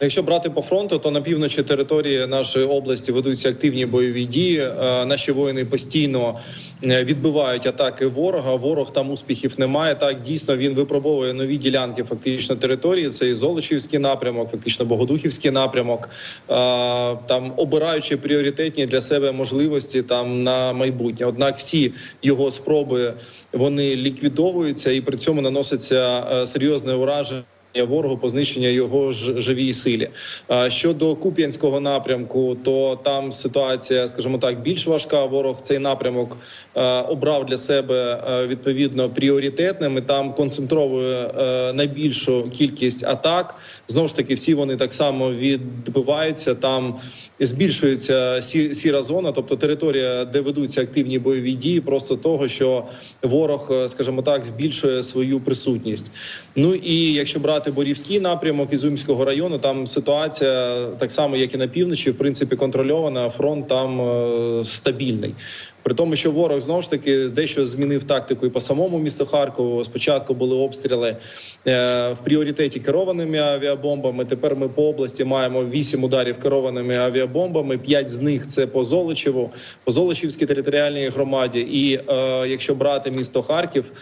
Якщо брати по фронту, то на півночі території нашої області ведуться активні бойові дії. Е, Наші воїни постійно е, відбивають атаки ворога. Ворог там успіхів немає. Так дійсно він випробовує нові ділянки фактично території. Це і Золочівський напрямок, фактично Богодухівський напрямок. Е, Там обираючи пріоритетні для себе можливості там на майбутнє. Однак всі його спроби вони ліквідовуються і при цьому наноситься серйозне ураження. Ворогу по знищення його ж живій силі. Щодо Куп'янського напрямку, то там ситуація, скажімо так, більш важка. Ворог цей напрямок е, обрав для себе е, відповідно пріоритетним. і Там концентровує е, найбільшу кількість атак. Знову ж таки, всі вони так само відбиваються. Там збільшується сі, сіра зона, тобто територія, де ведуться активні бойові дії, просто того, що ворог, скажімо так, збільшує свою присутність. Ну і якщо брати Борівський напрямок Ізумського району, там ситуація так само, як і на півночі, в принципі, контрольована. Фронт там е, стабільний. При тому, що ворог знову ж таки дещо змінив тактику і по самому місту Харкову. Спочатку були обстріли е, в пріоритеті керованими авіабомбами. Тепер ми по області маємо вісім ударів керованими авіабомбами. П'ять з них це по Золочеву, по Золочівській територіальній громаді. І е, якщо брати місто Харків,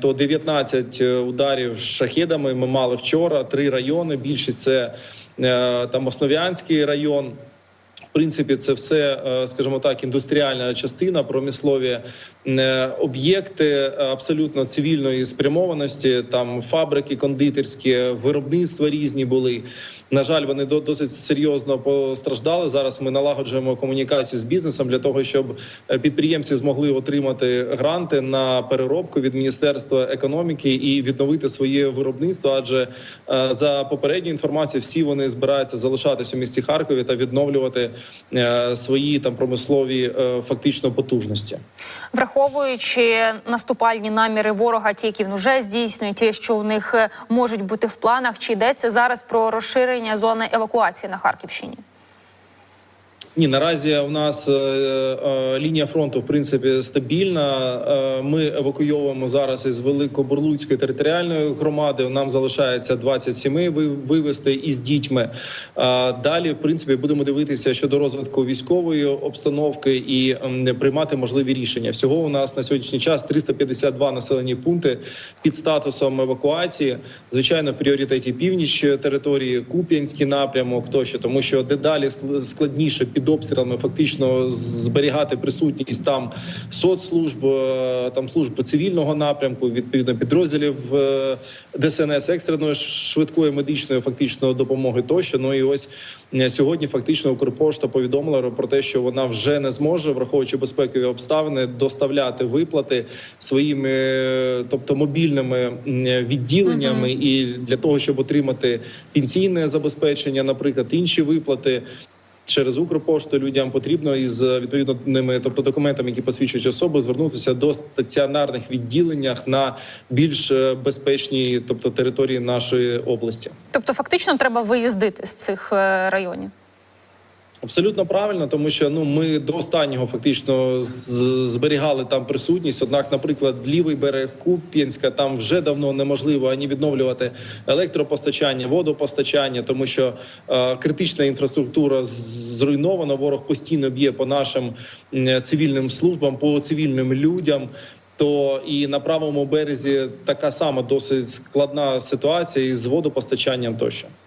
то 19 ударів шахедами ми мали вчора. Три райони. Більшість це е, там Основ'янський район. Принципі, це все, е, скажімо так, індустріальна частина, промислові е, об'єкти е, абсолютно цивільної спрямованості. Там фабрики, кондитерські, виробництва різні були. На жаль, вони до- досить серйозно постраждали. Зараз ми налагоджуємо комунікацію з бізнесом для того, щоб підприємці змогли отримати гранти на переробку від міністерства економіки і відновити своє виробництво. Адже за попередньою інформацією, всі вони збираються залишатись у місті Харкові та відновлювати свої там промислові е, фактично потужності. Враховуючи наступальні наміри ворога, ті, які він вже здійснює, ті, що у них е, можуть бути в планах, чи йдеться зараз про розширення зони евакуації на Харківщині? Ні, наразі у нас е, е, лінія фронту в принципі стабільна. Е, ми евакуйовуємо зараз із Великобурлуцької територіальної громади. Нам залишається 20 сімей ви- вивезти із дітьми. Е, далі, в принципі, будемо дивитися щодо розвитку військової обстановки і м, приймати можливі рішення. Всього у нас на сьогоднішній час 352 населені пункти під статусом евакуації. Звичайно, пріоритеті північ території, Куп'янський напрямок тощо, тому що дедалі ск- під обстрілами фактично зберігати присутність там соцслужб, е, там служб цивільного напрямку, відповідно підрозділів е, ДСНС екстреної швидкої медичної фактично допомоги тощо. Ну і ось е, сьогодні фактично Укрпошта повідомила про те, що вона вже не зможе, враховуючи безпекові обставини, доставляти виплати своїми, тобто мобільними відділеннями, і для того, щоб отримати пенсійне забезпечення, наприклад, інші виплати. Через Укрпошту людям потрібно із е, відповідними, тобто документами, які посвідчують особу, звернутися до стаціонарних відділеннях на більш е, безпечній, тобто території нашої області. Тобто, фактично, треба виїздити з цих е, районів. Абсолютно правильно, тому що ну ми до останнього фактично зберігали там присутність. Однак, наприклад, лівий берег Куп'янська там вже давно неможливо ані відновлювати електропостачання, водопостачання, тому що е, критична інфраструктура зруйнована. Ворог постійно б'є по нашим цивільним службам, по цивільним людям. То і на правому березі така сама досить складна ситуація із водопостачанням тощо.